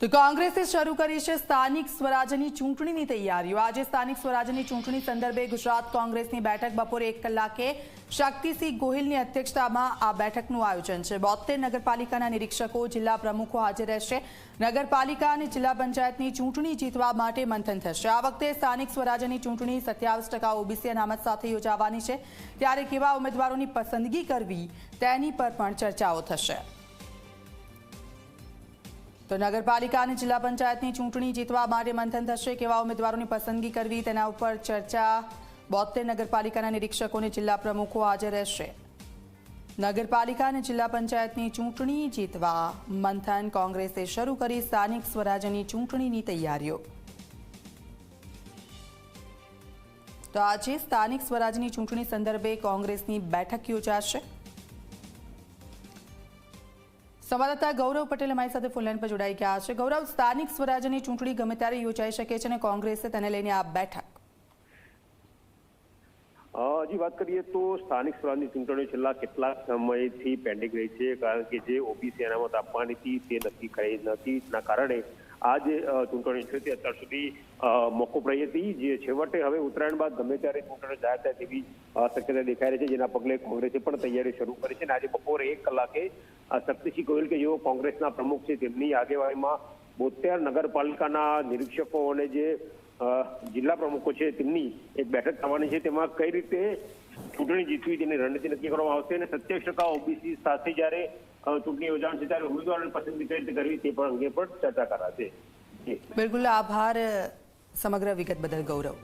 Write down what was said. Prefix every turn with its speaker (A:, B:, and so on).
A: તો કોંગ્રેસે શરૂ કરી છે સ્થાનિક સ્વરાજ્યની ચૂંટણીની તૈયારીઓ. આજે સ્થાનિક સ્વરાજ્યની ચૂંટણી સંદર્ભે ગુજરાત કોંગ્રેસની બેઠક બપોરે એક કલાકે શક્તિસિંહ ગોહિલની અધ્યક્ષતામાં આ બેઠકનું આયોજન છે. બોતેર નગરપાલિકાના નિરીક્ષકો, જિલ્લા પ્રમુખો હાજર રહેશે. નગરપાલિકા અને જિલ્લા પંચાયતની ચૂંટણી જીતવા માટે મંથન થશે. આ વખતે સ્થાનિક સ્વરાજ્યની ચૂંટણી સત્યાવીસ ટકા ઓબીસી અનામત સાથે યોજાવાની છે. ત્યારે કેવા ઉમેદવારોની પસંદગી કરવી તેની પર પણ ચર્ચાઓ થશે. તો નગરપાલિકા અને જિલ્લા પંચાયતની ચૂંટણી જીતવા માટે મંથન થશે કેવા ઉમેદવારોની પસંદગી કરવી તેના ઉપર ચર્ચા બોતેર નગરપાલિકાના નિરીક્ષકો અને જિલ્લા પ્રમુખો હાજર રહેશે. નગરપાલિકા અને જિલ્લા પંચાયતની ચૂંટણી જીતવા મંથન કોંગ્રેસે શરૂ કરી સ્થાનિક સ્વરાજ્યની ચૂંટણીની તૈયારીઓ. તો આજે સ્થાનિક સ્વરાજ્યની ચૂંટણી સંદર્ભે કોંગ્રેસની બેઠક યોજાશે. સંવાદદાતા ગૌરવ પટેલ અમારી સાથે ફોનલાઈન પર જોડાઈ ગયા છે. ગૌરવ, સ્થાનિક સ્વરાજ્યની ચૂંટણી ગમે ત્યારે યોજાઈ શકે છે અને કોંગ્રેસે તેને લઈને આ બેઠક?
B: હજી વાત કરીએ તો સ્થાનિક સ્વરાજની ચૂંટણીઓ છેલ્લા કેટલાક સમયથી પેન્ડિંગ રહી છે. કારણ કે જે ઓબીસી અનામત આપવાની હતી તે નક્કી કરી નથી. તેના કારણે આ જે ચૂંટણી છે તે અત્યાર સુધી મોકૂફ રહી હતી. જે છેવટે હવે ઉત્તરાયણ બાદ ગમે ત્યારે ચૂંટણી જાહેર થાય તેવી શક્યતા દેખાઈ રહી છે. જેના પગલે કોંગ્રેસે પણ તૈયારી શરૂ કરી છે. અને આજે બપોરે એક કલાકે શક્તિસિંહ ગોહિલ કે જેઓ કોંગ્રેસના પ્રમુખ છે, તેમની આગેવાનીમાં બોતેર નગરપાલિકાના નિરીક્ષકો અને જે જિલ્લા પ્રમુખો છે તેમની એક બેઠક થવાની છે, તેમાં કઈ રીતે ચૂંટણી જીતવી તેની રણનીતિ નક્કી કરવામાં આવશે અને સત્યાવીસ ટકા ઓબીસી સાથે જ્યારે ચૂંટણી યોજાણ છે, ત્યારે ઉમેદવારોની પસંદગી કઈ રીતે કરવી તે પણ અંગે પણ ચર્ચા કરાશે.
A: બિલકુલ, આભાર સમગ્ર વિગત બદલ ગૌરવ.